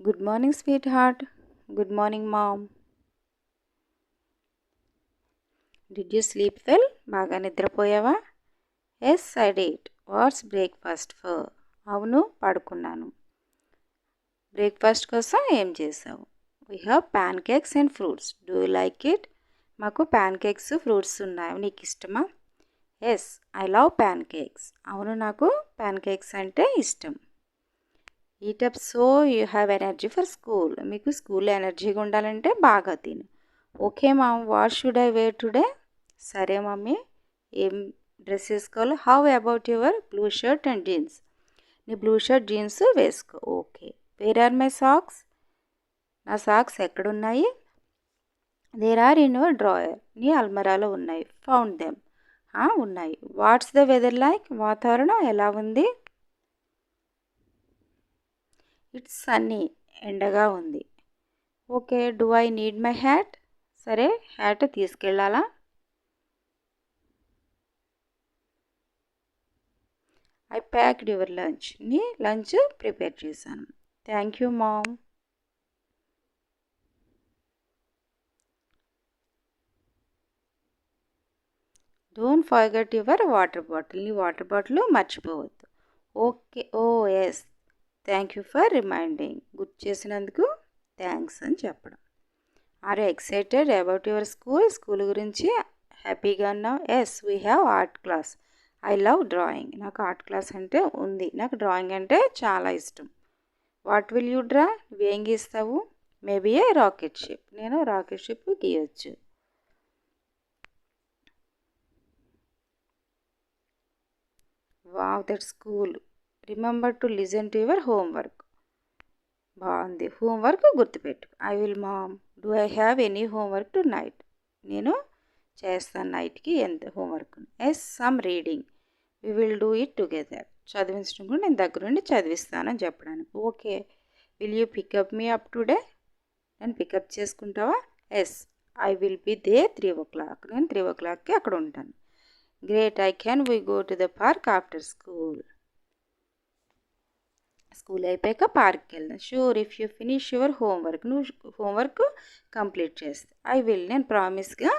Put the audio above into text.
Good morning sweetheart good morning mom did you sleep well బాగా నిద్రపోయావా? Yes I did what's breakfast for అవును పడుకున్నాను. Breakfast కోసం ఏం చేసావు we have pancakes and fruits do you like it మాకు pancakes fruits ఉన్నాయి. నీకు ఇష్టమా? Yes I love pancakes అవును నాకు ప్యాన్ కేక్స్ అంటే ఇష్టం. Eat up so you have energy for school మీకు స్కూల్లో ఎనర్జీగా ఉండాలంటే బాగా తిను. Okay mom what should I wear today సరే మమ్మీ. ఏం డ్రెస్ వేసుకోవాలి? How about your blue shirt and jeans నీ బ్లూ షర్ట్ జీన్స్ వేసుకో. Okay where are my socks నా సాక్స్ ఎక్కడున్నాయి? There are in your drawer నీ అల్మరాలో ఉన్నాయి. ఫౌండ్ దెమ్ ఉన్నాయి. వాట్స్ ద వెదర్ లైక్ వాతావరణం ఎలా ఉంది? ఇట్స్ సన్నీ ఎండగా ఉంది. Okay do I need my hat? సరే హ్యాట్ తీసుకెళ్ళాలా? ఐ ప్యాక్డ్ యువర్ లంచ్ని లంచ్ ప్రిపేర్ చేశాను. Thank you mom. Don't forget your water bottle. నీ వాటర్ బాటిల్ మర్చిపోవద్దు. Okay oh yes. Thank you for reminding. గుర్తు చేసినందుకు థ్యాంక్స్ అని చెప్పడం. Are excited about your school school గురించి హ్యాపీగా ఉన్నావు? Yes we have art class I love drawing నాకు ఆర్ట్ క్లాస్ అంటే ఉంది. నాకు డ్రాయింగ్ అంటే చాలా ఇష్టం. వాట్ విల్ యూ డ్రా నువ్వేం గీస్తావు? మేబీ ఏ రాకెట్ షిప్ నేను rocket ship గీయొచ్చు. Wow that school remember to listen to your homework బాగుంది. Homework గుర్తుపెట్టు I will mom do I have any homework tonight నేను చేస్తాను నైట్కి ఎంత homework yes some reading we will do it together చదివించడం కూడా నేను దగ్గర నుండి చదివిస్తానని చెప్పడానికి. Okay will you pick up me up today నేను పికప్ చేసుకుంటావా? Yes I will be there three o'clock నేను త్రీ ఓ క్లాక్కి అక్కడ ఉంటాను. Great I can we go to the park after school school అయిపోయాక పార్క్కి వెళ్దాం sure if you finish your homework నువ్వు హోంవర్క్ కంప్లీట్ చేస్తే. ఐ విల్ నేను ప్రామిస్గా